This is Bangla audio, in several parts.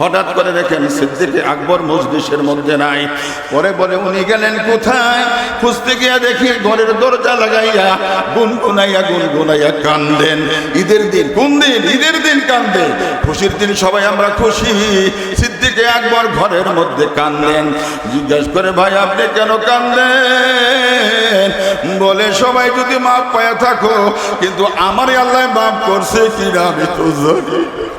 হঠাৎ করে দেখেন সিদ্দিকে আকবর মজলিসের মধ্যে নাই। পরে পরে উনি গেলেন কোথায়? খুঁজতে গিয়া দেখি ঘরের দরজা লাগাইয়া গুনগুনাইয়া গুনগুনাইয়া কান্দেন। ঈদের দিন, কোন দিন? ঈদের দিন কান্দে। খুশির দিন সবাই আমরা খুশি। সিদ্দিকে আকবর ঘরের মধ্যে কান্দেন। জিজ্ঞাসা করে, ভাই, আপনি কেন কান্দেন? বলে, সবাই যদি মাপ পায়া থাকো, কিন্তু আমারই আল্লাহ মাপ করছে কিনা আমি তো জানি।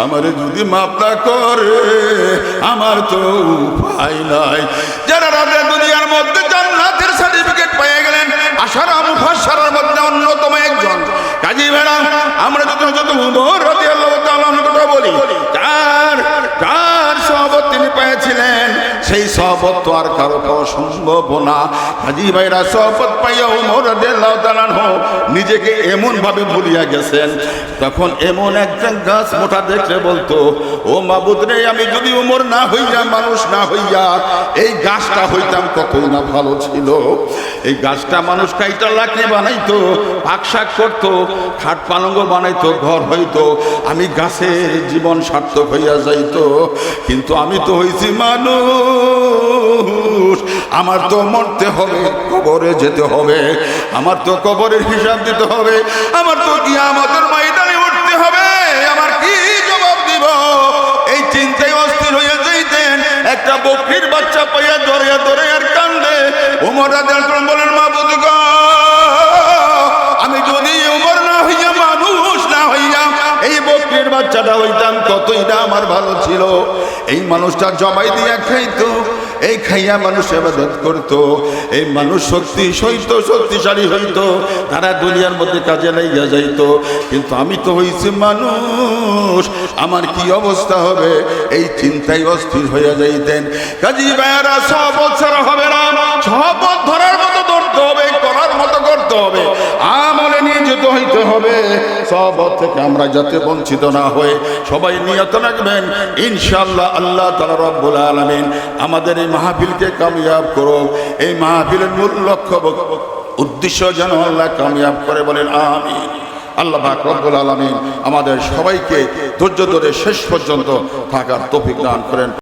আমারে যদি মাপটা করে, আমার তো উপায় নাই। যারা রাজা দুনিয়ার মধ্যে জান্নাতের সার্টিফিকেট পেয়ে গেলেন, আশারা মুফাসসারার মধ্যে অন্যতম একজন। কাজী ভেড়া আমরা যত যত উমর রাদিয়াল্লাহু আল্লাহ কথা বলি কার কার সহবত তিনি পেয়েছিলেন, সেই সহবত তো আর কারও পাওয়া সম্ভব না। হাজি ভাইরা সহবত পাইয়া উমর নিজেকে এমন ভাবে ভুলিয়া গেছেন। তখন এমন একজন গাছ মোটা দেখলে বলতো, ও মাবুদ রে, আমি যদি উমর না হইয়া, মানুষ না হইয়া, এই গাছটা হইতাম কতই না, ভালো ছিল। এই গাছটা মানুষ কাইটা লাকড়ি বানাইতো শাক করতো, খাট পালঙ্গ বানাইতো, ঘর হইতো। আমি গাছের জীবন সার্থক হইয়া যাইতো, কিন্তু আমি তো হইছি মানুষ। আমার তো মরতে হবে, কবরে যেতে হবে। আমার তো কবরের হিসাব দিতে হবে। আমার তো কি আমাদের ময়দানে উঠতে হবে। আমার কি জবাব দিব? এই চিন্তায় অস্থির হয়ে যাইতেন। একটা বকরির বাচ্চা পাইয়া ধরে ধরে আর কান্দে। রাদিয়াল্লাহু বলেন মা বুঝ আমি যদি উমর না হইয়া, মানুষ না হইয়া, এই বকরির বাচ্চাটা হইতাম কতই না আমার ভালো ছিল, এই মানুষটা জবাই দিয়া খাইতো, এই খাইয়া মানুষ এবাদত করতো, এই মানুষ শক্তি সইত শক্তিশালী হইতো, তারা দুনিয়ার মধ্যে কাজে লাইয়া যাইতো। কিন্তু আমি তো হইছি মানুষ, আমার কি অবস্থা হবে? এই চিন্তায় অস্থির হইয়া যাইতেন। কাজী ভাইয়ারা, সব ছাড়া হবে না, সব ধরার মতো ধরতে হবে করার মতো করতে হবে। হইতে হবে। সব থেকে আমরা যাতে বঞ্চিত না হয়ে সবাই নিয়ত রাখবেন ইনশাল্লাহ আল্লাহ তালা রব্বুল আলমিন আমাদের এই মাহফিলকে কামিয়াব করো এই মাহফিলের মূল লক্ষ্য উদ্দেশ্য যেন আল্লাহ কামিয়াব করে বলেন, আমিন। আল্লাহ রব্বুল আলমিন আমাদের সবাইকে ধৈর্য ধরে শেষ পর্যন্ত থাকার তৌফিক দান করেন।